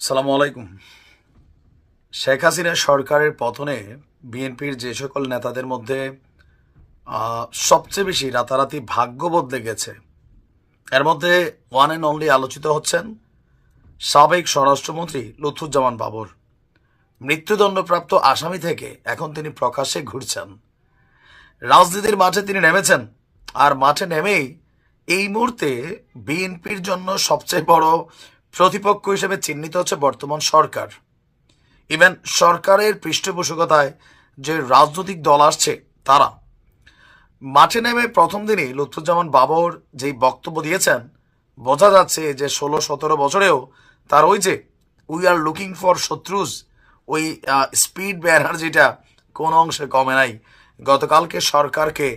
সালামু আলাইকুম। শেখ হাসিনা সরকারের পতনে বিএনপির যে সকল নেতাদের মধ্যে সবচেয়ে বেশি রাতারাতি ভাগ্য বদলে গেছে। এর মধ্যে ওয়ান অ্যান্ড অনলি আলোচিত হচ্ছেন সাবেক স্বরাষ্ট্রমন্ত্রী লুৎফুজ্জামান বাবর। মৃত্যুদণ্ডপ্রাপ্ত আসামি থেকে এখন তিনি প্রকাশ্যে ঘুরছেন। রাজনীতির মাঠে তিনি নেমেছেন। আর মাঠে নেমেই এই মুহূর্তে বিএনপির জন্য সবচেয়ে বড় প্রতিপক্ষ হিসেবে চিহ্নিত হচ্ছে বর্তমান সরকার। ইভেন সরকারের পৃষ্ঠপোষকতায় যে রাজনৈতিক দল আসছে, তারা। মাঠে নেমে প্রথম দিনই লুৎফুজ্জামান বাবর যেই বক্তব্য দিয়েছেন, বোঝা যাচ্ছে যে ষোলো সতেরো বছরেও তার ওই যে উই আর লুকিং ফর শত্রুজ ওই স্পিড ব্যানার যেটা কোন অংশে কমে নাই। গতকালকে সরকারকে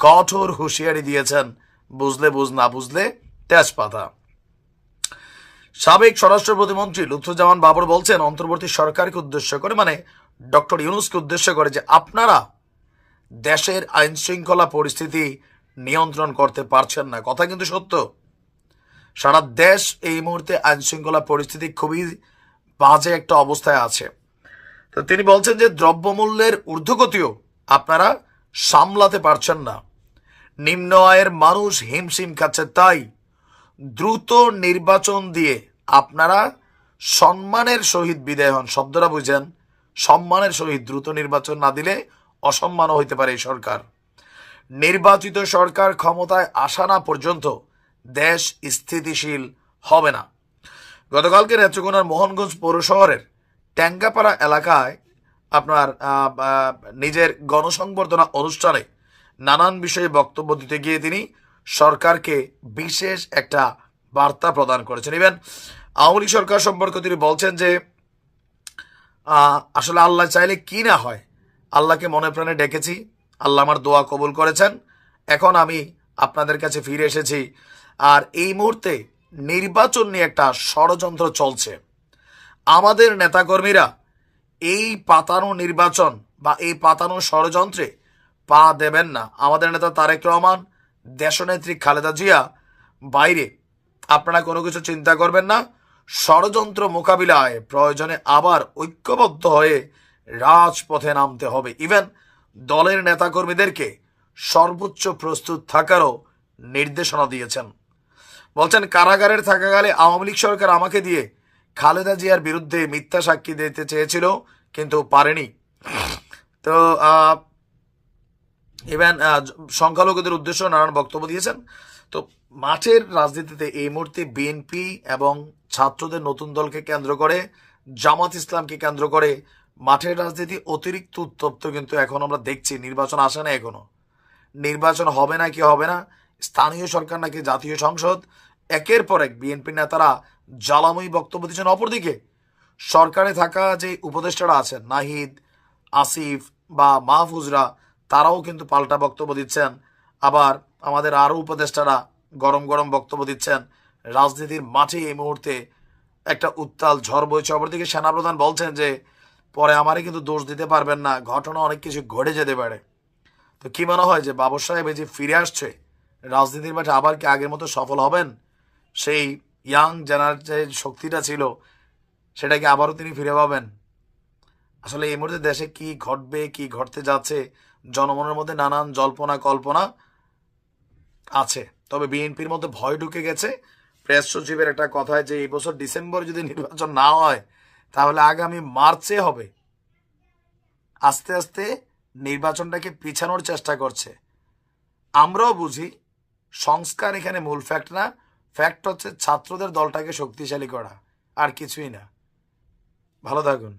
কঠোর হুঁশিয়ারি দিয়েছেন, বুঝলে বুঝ না বুঝলে তেজপাতা। সাবেক স্বরাষ্ট্র প্রতিমন্ত্রী লুৎফুজ্জামান বাবর বলছেন, অন্তর্বর্তী সরকারকে উদ্দেশ্য করে মানে ডক্টর ইউনুসকে উদ্দেশ্য করে যে আপনারা দেশের আইন শৃঙ্খলা পরিস্থিতি নিয়ন্ত্রণ করতে পারছেন না। কথা কিন্তু সত্য। সারা দেশ এই মুহূর্তে আইন শৃঙ্খলা পরিস্থিতি খুবই বাজে একটা অবস্থায় আছে। তো তিনি বলছেন যে দ্রব্যমূল্যের ঊর্ধ্বগতিও আপনারা সামলাতে পারছেন না। নিম্ন আয়ের মানুষ হিমশিম খাচ্ছে, তাই দ্রুত নির্বাচন দিয়ে আপনারা সম্মানের সহিত বিদায় হন। শব্দটা বুঝেন, সম্মানের সহিত দ্রুত নির্বাচন না দিলে অসম্মানও হইতে পারে এই সরকার। নির্বাচিত সরকার ক্ষমতায় আসা না পর্যন্ত দেশ স্থিতিশীল হবে না। গতকালকে নেত্রকোনার মোহনগঞ্জ পৌর শহরের ট্যাঙ্গাপাড়া এলাকায় আপনার নিজের গণসংবর্ধনা অনুষ্ঠানে নানান বিষয়ে বক্তব্য দিতে গিয়ে তিনি সরকারকে বিশেষ একটা বার্তা প্রদান করেছেন। ইভেন আওয়ামী লীগ সরকার সম্পর্কে তিনি বলছেন যে আসলে আল্লাহ চাইলে কি না হয়। আল্লাহকে মনে প্রাণে ডেকেছি, আল্লাহ আমার দোয়া কবুল করেছেন। এখন আমি আপনাদের কাছে ফিরে এসেছি। আর এই মুহূর্তে নির্বাচন নিয়ে একটা ষড়যন্ত্র চলছে। আমাদের নেতাকর্মীরা এই পাতানো নির্বাচন বা এই পাতানো ষড়যন্ত্রে পা দেবেন না। আমাদের নেতা তারেক রহমান, দেশনেত্রী খালেদা জিয়া, বাইরে। আপনারা কোনো কিছু চিন্তা করবেন না। ষড়যন্ত্র মোকাবিলায় প্রয়োজনে আবার ঐক্যবদ্ধ হয়ে রাজপথে নামতে হবে। ইভেন দলের নেতাকর্মীদেরকে সর্বোচ্চ প্রস্তুত থাকারও নির্দেশনা দিয়েছেন। বলছেন, কারাগারের থাকাকালে আওয়ামী লীগ সরকার আমাকে দিয়ে খালেদা জিয়ার বিরুদ্ধে মিথ্যা সাক্ষী দিতে চেয়েছিল, কিন্তু পারেনি। তো ইভেন সংখ্যালঘুদের উদ্দেশ্য নানান বক্তব্য দিয়েছেন। তো মাঠের রাজনীতিতে এই মুহূর্তে বিএনপি এবং ছাত্রদের নতুন দলকে কেন্দ্র করে, জামাত ইসলামকে কেন্দ্র করে মাঠের রাজনীতি অতিরিক্ত উত্তপ্ত কিন্তু এখন আমরা দেখছি। নির্বাচন আসে না এখনও। নির্বাচন হবে না কি হবে না, স্থানীয় সরকার নাকি জাতীয় সংসদ, একের পর এক বিএনপি নেতারা জ্বালাময়ী বক্তব্য দিচ্ছেন অপরদিকে। সরকারে থাকা যে উপদেষ্টারা আছেন, নাহিদ, আসিফ বা মাহফুজরা, তারাও কিন্তু পাল্টা বক্তব্য দিচ্ছেন। আবার আমাদের আরও উপদেষ্টারা গরম গরম বক্তব্য দিচ্ছেন রাজনীতির মাঠে এই মুহূর্তে একটা উত্তাল ঝড় বইছে। অপরদিকে সেনাপ্রধান বলছেন যে, পরে আমারই কিন্তু দোষ দিতে পারবেন না, ঘটনা অনেক কিছু ঘটে যেতে পারে। তো কি মনে হয় যে, বাবর সাহেব এই যে ফিরে আসছে, রাজনীতির মাঠে আবার কি আগের মতো সফল হবেন? সেই ইয়াং জেনার যে শক্তিটা ছিল, সেটাকে আবারও তিনি ফিরে পাবেন। আসলে এই মুহূর্তে দেশে কি ঘটবে, কি ঘটতে যাচ্ছে, জনমনের মধ্যে নানান জল্পনা কল্পনা আছে। তবে বিএনপির মধ্যে ভয় ঢুকে গেছে। প্রেস সচিবের একটা কথায় যে, এই বছর ডিসেম্বর যদি নির্বাচন না হয়, তাহলে আগামী মার্চে হবে। আস্তে আস্তে নির্বাচনটাকে পিছানোর চেষ্টা করছে। আমরাও বুঝি, সংস্কার এখানে মূল ফ্যাক্ট না। ফ্যাক্ট হচ্ছে ছাত্রদের দলটাকে শক্তিশালী করা, আর কিছুই না। ভালো থাকুন।